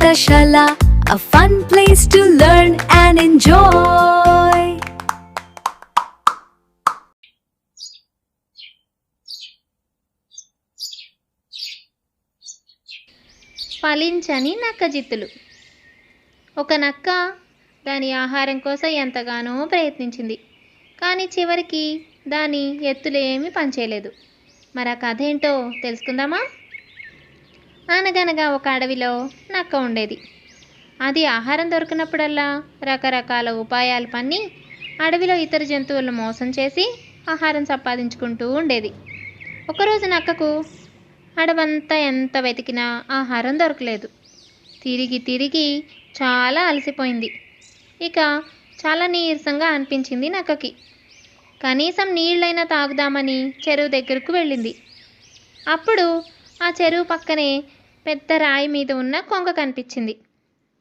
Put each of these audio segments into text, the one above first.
Pathashala, a fun place to learn and enjoy. ఫలించని నక్కజిత్తులు. ఒక నక్క దాని ఆహారం కోసం ఎంతగానో ప్రయత్నించింది కానీ చివరికి దాని ఎత్తులేమీ పనిచేయలేదు. మరి ఆ కథ ఏంటో తెలుసుకుందామా? అనగనగా ఒక అడవిలో నక్క ఉండేది. అది ఆహారం దొరికినప్పుడల్లా రకరకాల ఉపాయాలు పన్ని అడవిలో ఇతర జంతువులను మోసం చేసి ఆహారం సంపాదించుకుంటూ ఉండేది. ఒకరోజు నక్కకు అడవంతా ఎంత వెతికినా ఆహారం దొరకలేదు. తిరిగి తిరిగి చాలా అలసిపోయింది. ఇక చాలా నీరసంగా అనిపించింది నక్కకి. కనీసం నీళ్ళైనా తాగుదామని చెరువు దగ్గరకు వెళ్ళింది. అప్పుడు ఆ చెరువు పక్కనే పెద్ద రాయి మీద ఉన్న కొంగ కనిపించింది.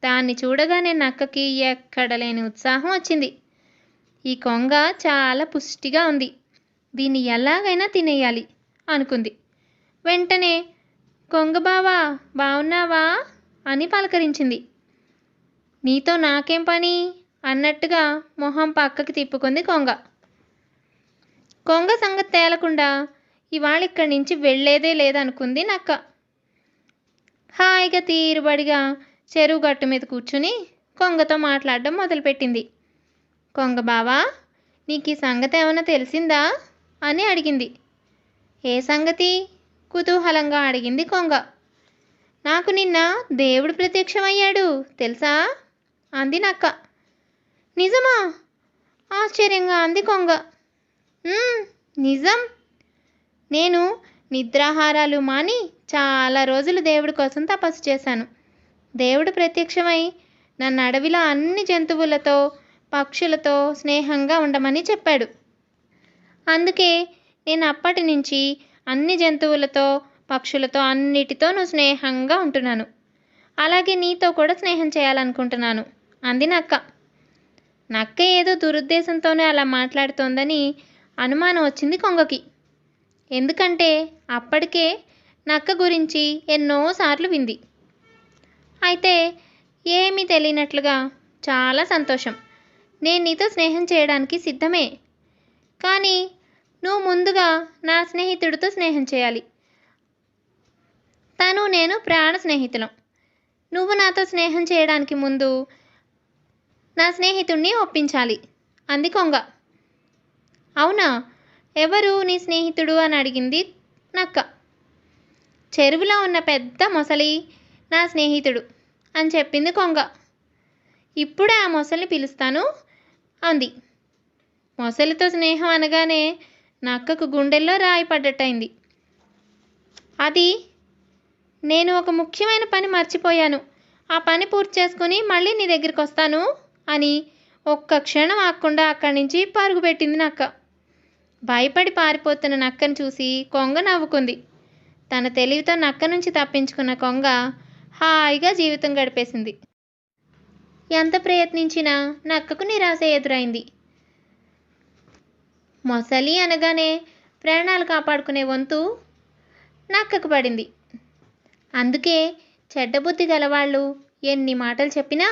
దాన్ని చూడగానే నక్కకి ఎక్కడలేని ఉత్సాహం వచ్చింది. ఈ కొంగ చాలా పుష్టిగా ఉంది. దీన్ని ఎలాగైనా తినేయాలి అనుకుంది. వెంటనే కొంగ బావా బావున్నావా? అని పలకరించింది. నీతో నాకేం పని? అన్నట్టుగా మొహం పక్కకి తిప్పుకుంది కొంగ. కొంగ సంగతి తేలకుండా ఇవాళ ఇక్కడి నుంచి వెళ్ళేదే లేదనుకుంది నక్క. హాయిగా తీరుబడిగా చెరువు గట్టు మీద కూర్చుని కొంగతో మాట్లాడడం మొదలుపెట్టింది. కొంగ బావా నీకు ఈ సంగతి ఏమైనా తెలిసిందా? అని అడిగింది. ఏ సంగతి? కుతూహలంగా అడిగింది కొంగ. నాకు నిన్న దేవుడు ప్రత్యక్షమయ్యాడు తెలుసా? అంది నక్క. నిజమా? ఆశ్చర్యంగా అంది కొంగ. నిజం. నేను నిద్రాహారాలు మాని చాలా రోజులు దేవుడి కోసం తపస్సు చేశాను. దేవుడు ప్రత్యక్షమై నన్ను అడవిలో అన్ని జంతువులతో పక్షులతో స్నేహంగా ఉండమని చెప్పాడు. అందుకే నేను అప్పటి నుంచి అన్ని జంతువులతో పక్షులతో అన్నిటితోనూ స్నేహంగా ఉంటున్నాను. అలాగే నీతో కూడా స్నేహం చేయాలనుకుంటున్నాను. అంది నక్క. నక్క ఏదో దురుద్దేశంతోనే అలా మాట్లాడుతోందని అనుమానం వచ్చింది కొంగకి. ఎందుకంటే అప్పటికే నక్క గురించి ఎన్నోసార్లు వింది. అయితే ఏమీ తెలియనట్లుగా చాలా సంతోషం. నేను నీతో స్నేహం చేయడానికి సిద్ధమే. కానీ నువ్వు ముందుగా నా స్నేహితుడితో స్నేహం చేయాలి. తను నేను ప్రాణ స్నేహితులం. నువ్వు నాతో స్నేహం చేయడానికి ముందు నా స్నేహితుణ్ణి ఒప్పించాలి. అంది కొంగ. అవునా? ఎవరు నీ స్నేహితుడు అని అడిగింది నక్క. చెరువులో ఉన్న పెద్ద మొసలి నా స్నేహితుడు అని చెప్పింది కొంగ. ఇప్పుడే ఆ మొసలిని పిలుస్తాను అంది. మొసలితో స్నేహం అనగానే నక్కకు గుండెల్లో రాయి పడ్డట్టయింది. అది నేను ఒక ముఖ్యమైన పని మర్చిపోయాను. ఆ పని పూర్తి చేసుకుని మళ్ళీ నీ దగ్గరికి వస్తాను అని ఒక్క క్షణం ఆగకుండా అక్కడి నుంచి పరుగు పెట్టింది నక్క. భయపడి పారిపోతున్న నక్కను చూసి కొంగ నవ్వుకుంది. తన తెలివితో నక్క నుంచి తప్పించుకున్న కొంగ హాయిగా జీవితం గడిపేసింది. ఎంత ప్రయత్నించినా నక్కకు నిరాశ ఎదురైంది. మొసలి అనగానే ప్రాణాలు కాపాడుకునే వంతు నక్కకు పడింది. అందుకే చెడ్డబుద్ధి గలవాళ్ళు ఎన్ని మాటలు చెప్పినా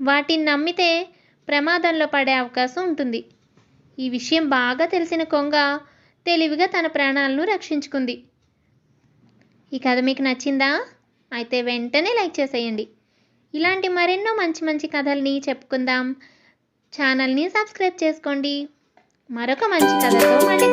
వాటిని నమ్మితే ప్రమాదంలో పడే అవకాశం ఉంటుంది. ఈ విషయం బాగా తెలిసిన కొంగ తెలివిగా తన ప్రాణాలను రక్షించుకుంది. ఈ కథ మీకు నచ్చిందా? అయితే వెంటనే లైక్ చేసేయండి. ఇలాంటి మరెన్నో మంచి మంచి కథల్ని చెప్పుకుందాం. ఛానల్ని సబ్స్క్రైబ్ చేసుకోండి. మరొక మంచి కథతో మళ్ళీ